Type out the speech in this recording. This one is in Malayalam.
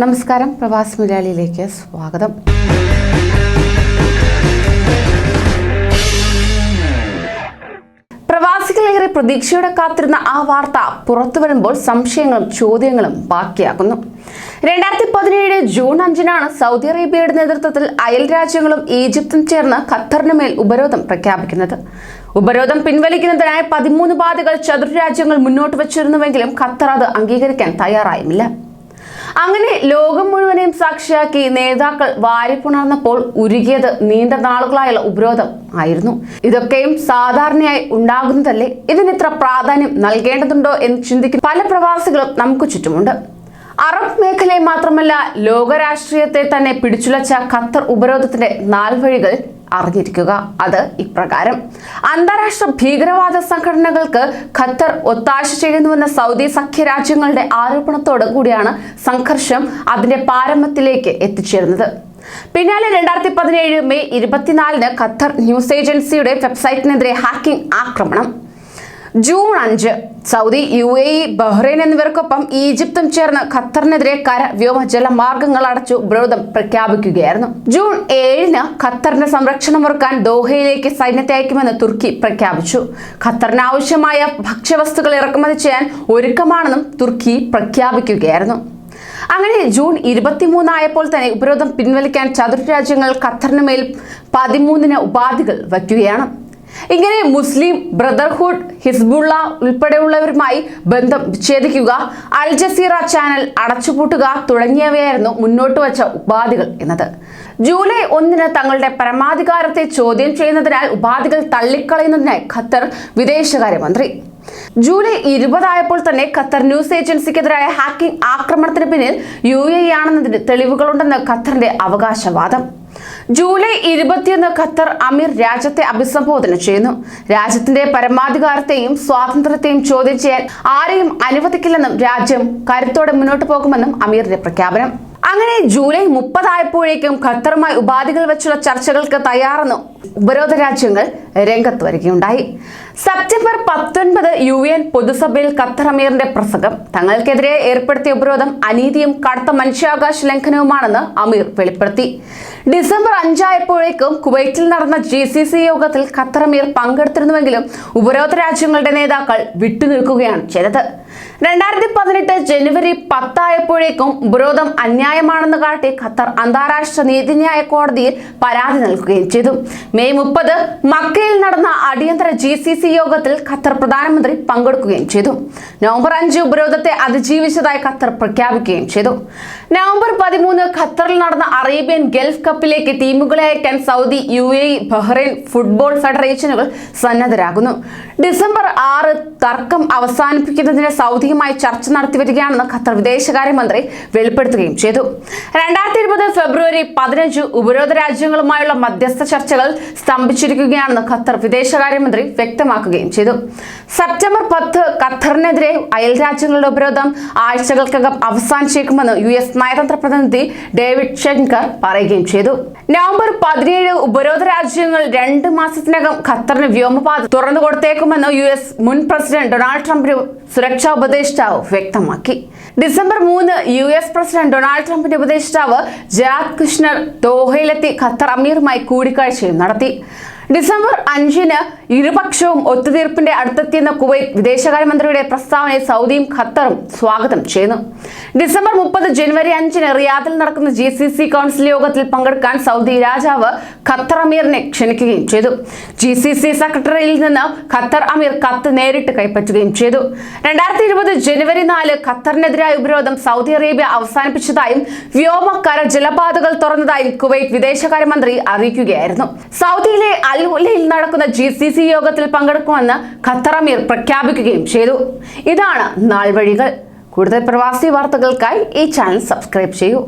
നമസ്കാരം. പ്രവാസ് മലയാളിയിലേക്ക് സ്വാഗതം. പ്രവാസികളേറെ പ്രതീക്ഷയോടെ കാത്തിരുന്ന ആ വാർത്ത പുറത്തു വരുമ്പോൾ സംശയങ്ങളും ചോദ്യങ്ങളും ബാക്കിയാക്കുന്നു രണ്ടായിരത്തി പതിനേഴ് ജൂൺ അഞ്ചിനാണ് സൗദി അറേബ്യയുടെ നേതൃത്വത്തിൽ അയൽ രാജ്യങ്ങളും ഈജിപ്തും ചേർന്ന് ഖത്തറിന് മേൽ ഉപരോധം പ്രഖ്യാപിക്കുന്നത്. ഉപരോധം പിൻവലിക്കുന്നതിനായി പതിമൂന്ന് പാതകൾ ചതുർരാജ്യങ്ങൾ മുന്നോട്ട് വച്ചിരുന്നുവെങ്കിലും ഖത്തർ അത് അംഗീകരിക്കാൻ തയ്യാറായുമില്ല. അങ്ങനെ ലോകം മുഴുവനെയും സാക്ഷിയാക്കി നേതാക്കൾ വാരിപ്പുണർന്നപ്പോൾ ഉരുകിയത് നീണ്ട നാളുകളായുള്ള ഉപരോധം ആയിരുന്നു. ഇതൊക്കെയും സാധാരണയായി ഉണ്ടാകുന്നതല്ലേ? ഇതിന് ഇത്ര പ്രാധാന്യം നൽകേണ്ടതുണ്ടോ എന്ന് ചിന്തിക്കുന്ന പല പ്രവാസികളും നമുക്ക് ചുറ്റുമുണ്ട്. അറബ് മേഖലയെ മാത്രമല്ല ലോകരാഷ്ട്രീയത്തെ തന്നെ പിടിച്ചുലച്ച ഖത്തർ ഉപരോധത്തിന്റെ നാൽവഴികൾ അറിഞ്ഞിരിക്കുക. അത് ഇപ്രകാരം. അന്താരാഷ്ട്ര ഭീകരവാദ സംഘടനകൾക്ക് ഖത്തർ ഒത്താശ ചെയ്യുന്നുവെന്ന സൗദി സഖ്യരാജ്യങ്ങളുടെ ആരോപണത്തോട് കൂടിയാണ് സംഘർഷം അതിന്റെ പാരമ്യത്തിലേക്ക് എത്തിച്ചേരുന്നത്. പിന്നാലെ രണ്ടായിരത്തി പതിനേഴ് മെയ് ഇരുപത്തിനാലിന് ഖത്തർ ന്യൂസ് ഏജൻസിയുടെ വെബ്സൈറ്റിനെതിരെ ഹാക്കിംഗ് ആക്രമണം. ജൂൺ അഞ്ച് Saudi U A E Bahrain എന്നിവർക്കൊപ്പം ഈജിപ്തും ചേർന്ന് ഖത്തറിനെതിരെ കര വ്യോമ ജല മാർഗങ്ങൾ അടച്ചു ഉപരോധം പ്രഖ്യാപിക്കുകയായിരുന്നു. ജൂൺ ഏഴിന് ഖത്തറിന്റെ സംരക്ഷണം ഒരുക്കാൻ ദോഹയിലേക്ക് സൈന്യത്തെ അയക്കുമെന്ന് തുർക്കി പ്രഖ്യാപിച്ചു. ഖത്തറിന് ആവശ്യമായ ഭക്ഷ്യവസ്തുക്കൾ ഇറക്കുമതി ചെയ്യാൻ ഒരുക്കമാണെന്നും തുർക്കി പ്രഖ്യാപിക്കുകയായിരുന്നു. അങ്ങനെ ജൂൺ ഇരുപത്തിമൂന്നായപ്പോൾ തന്നെ ഉപരോധം പിൻവലിക്കാൻ ചതുർ രാജ്യങ്ങൾ ഖത്തറിന് മേൽ പതിമൂന്നിന് ഉപാധികൾ വയ്ക്കുകയാണ്. ഇങ്ങനെ മുസ്ലിം ബ്രദർഹുഡ് ഹിസ്ബുള്ള ഉൾപ്പെടെയുള്ളവരുമായി ബന്ധം വിച്ഛേദിക്കുക അൽ ജസീറ ചാനൽ അടച്ചുപൂട്ടുക തുടങ്ങിയവയായിരുന്നു മുന്നോട്ട് വച്ച ഉപാധികൾ എന്നത്. ജൂലൈ ഒന്നിന് തങ്ങളുടെ പരമാധികാരത്തെ ചോദ്യം ചെയ്യുന്നതിനാൽ ഉപാധികൾ തള്ളിക്കളയുന്നതിനായി ഖത്തർ വിദേശകാര്യമന്ത്രി. ജൂലൈ ഇരുപതായപ്പോൾ തന്നെ ഖത്തർ ന്യൂസ് ഏജൻസിക്കെതിരായ ഹാക്കിംഗ് ആക്രമണത്തിന് പിന്നിൽ യു എ ആണെന്നതിന് തെളിവുകളുണ്ടെന്ന് ഖത്തറിന്റെ അവകാശവാദം. ജൂലൈ ഇരുപത്തിയൊന്ന് ഖത്തർ അമീർ രാജ്യത്തെ അഭിസംബോധന ചെയ്യുന്നു. രാജ്യത്തിന്റെ പരമാധികാരത്തെയും സ്വാതന്ത്ര്യത്തെയും ചോദ്യം ചെയ്യാൻ ആരെയും അനുവദിക്കില്ലെന്നും രാജ്യം കരുത്തോടെ മുന്നോട്ട് പോകുമെന്നും അമീറിന്റെ പ്രഖ്യാപനം. അങ്ങനെ ജൂലൈ മുപ്പതായപ്പോഴേക്കും ഖത്തറുമായി ഉപാധികൾ വെച്ചുള്ള ചർച്ചകൾക്ക് തയ്യാറെന്ന് ഉപരോധ രാജ്യങ്ങൾ രംഗത്ത് വരികയുണ്ടായി. സെപ്റ്റംബർ പത്തൊൻപത് യു എൻ പൊതുസഭയിൽ ഖത്തർ അമീറിന്റെ പ്രസംഗം. തങ്ങൾക്കെതിരെ ഏർപ്പെടുത്തിയ ഉപരോധം അനീതിയും കടുത്ത മനുഷ്യാവകാശ ലംഘനവുമാണെന്ന് അമീർ വെളിപ്പെടുത്തി. ഡിസംബർ അഞ്ചായപ്പോഴേക്കും കുവൈറ്റിൽ നടന്ന ജി സി സി യോഗത്തിൽ ഖത്തർ അമീർ പങ്കെടുത്തിരുന്നുവെങ്കിലും ഉപരോധ രാജ്യങ്ങളുടെ നേതാക്കൾ വിട്ടുനിൽക്കുകയാണ് ചെയ്തത്. രണ്ടായിരത്തി പതിനെട്ട് ജനുവരി പത്തായപ്പോഴേക്കും ഉപരോധം അന്യായമാണെന്ന് കാട്ടി ഖത്തർ അന്താരാഷ്ട്ര നീതിന്യായ കോടതിയിൽ പരാതി നൽകുകയും ചെയ്തു. മെയ് മുപ്പത് മക്കയിൽ നടന്ന അടിയന്തര ജി സി സി യോഗത്തിൽ ഖത്തർ പ്രധാനമന്ത്രി പങ്കെടുക്കുകയും ചെയ്തു. നവംബർ അഞ്ച് ഉപരോധത്തെ അതിജീവിച്ചതായി ഖത്തർ പ്രഖ്യാപിക്കുകയും ചെയ്തു. നവംബർ പതിമൂന്ന് ഖത്തറിൽ നടന്ന അറേബ്യൻ ഗൾഫ് കപ്പിലേക്ക് ടീമുകളെ അയക്കാൻ Saudi U A Bahrain football ഫെഡറേഷനുകൾ സന്നദ്ധരാകുന്നു. ഡിസംബർ ആറ് തർക്കം അവസാനിപ്പിക്കുന്നതിന് സൗദിയുമായി ചർച്ച നടത്തി വരികയാണെന്ന് ഖത്തർ വിദേശകാര്യമന്ത്രി വെളിപ്പെടുത്തുകയും ചെയ്തു. രണ്ടായിരത്തി ഇരുപത് ഫെബ്രുവരി പതിനഞ്ച് ഉപരോധ രാജ്യങ്ങളുമായുള്ള മധ്യസ്ഥ ചർച്ചകൾ സ്തംഭിച്ചിരിക്കുകയാണെന്ന് ഖത്തർ വിദേശകാര്യമന്ത്രി വ്യക്തമാക്കുകയും ചെയ്തു. സെപ്റ്റംബർ പത്ത് ഖത്തറിനെതിരെ അയൽ രാജ്യങ്ങളുടെ ഉപരോധം ആഴ്ചകൾക്കകം അവസാനിച്ചേക്കുമെന്ന് യു എസ് നയതന്ത്ര പ്രതിനിധി ഡേവിഡ് ഷെൻകർ പറയുകയും ചെയ്തു. നവംബർ പതിനേഴ് ഉപരോധ രാജ്യങ്ങൾ രണ്ട് മാസത്തിനകം ഖത്തറിന് വ്യോമപാത തുറന്നു കൊടുത്തേക്കുമെന്ന് യു എസ് മുൻ പ്രസിഡന്റ് ഡൊണാൾഡ് ട്രംപിന് സുരക്ഷാ ഉപദേഷ്ടാവ് വ്യക്തമാക്കി. ഡിസംബർ മൂന്ന് യു എസ് പ്രസിഡന്റ് ഡൊണാൾഡ് ട്രംപിന്റെ ഉപദേഷ്ടാവ് ജാദ് കൃഷ്ണർ ദോഹയിലെത്തി ഖത്തർ അമീറുമായി കൂടിക്കാഴ്ചയും നടത്തി. നടത്തി ഡിസംബർ അഞ്ചിന് ഇരുപക്ഷവും ഒത്തുതീർപ്പിന്റെ അടുത്തെത്തിയെന്ന കുവൈറ്റ് വിദേശകാര്യമന്ത്രിയുടെ പ്രസ്താവനയെ സൗദിയും ഖത്തറും സ്വാഗതം ചെയ്യുന്നു. ഡിസംബർ മുപ്പത് ജനുവരി അഞ്ചിന് റിയാദിൽ നടക്കുന്ന ജി സി സി കൗൺസിൽ യോഗത്തിൽ പങ്കെടുക്കാൻ സൗദി രാജാവ് ഖത്തർ അമീറിനെ ക്ഷണിക്കുകയും ചെയ്തു. ജി സി സി സെക്രട്ടറിയിൽ നിന്ന് ഖത്തർ അമീർ കത്ത് നേരിട്ട് കൈപ്പറ്റുകയും ചെയ്തു. രണ്ടായിരത്തി ഇരുപത് ജനുവരി നാല് ഖത്തറിനെതിരായ ഉപരോധം സൗദി അറേബ്യ അവസാനിപ്പിച്ചതായും വ്യോമക്കര ജലപാതകൾ തുറന്നതായും കുവൈറ്റ് വിദേശകാര്യമന്ത്രി അറിയിക്കുകയായിരുന്നു. സൗദിയിലെ അൽ ഉലയിൽ നടക്കുന്ന ജി സി സി യോഗത്തിൽ പങ്കെടുക്കുമെന്ന് ഖത്തർ അമീർ പ്രഖ്യാപിക്കുകയും ചെയ്തു. ഇതാണ് നാൾവഴികൾ. കൂടുതൽ പ്രവാസി വാർത്തകൾക്കായി ഈ ചാനൽ സബ്സ്ക്രൈബ് ചെയ്യൂ.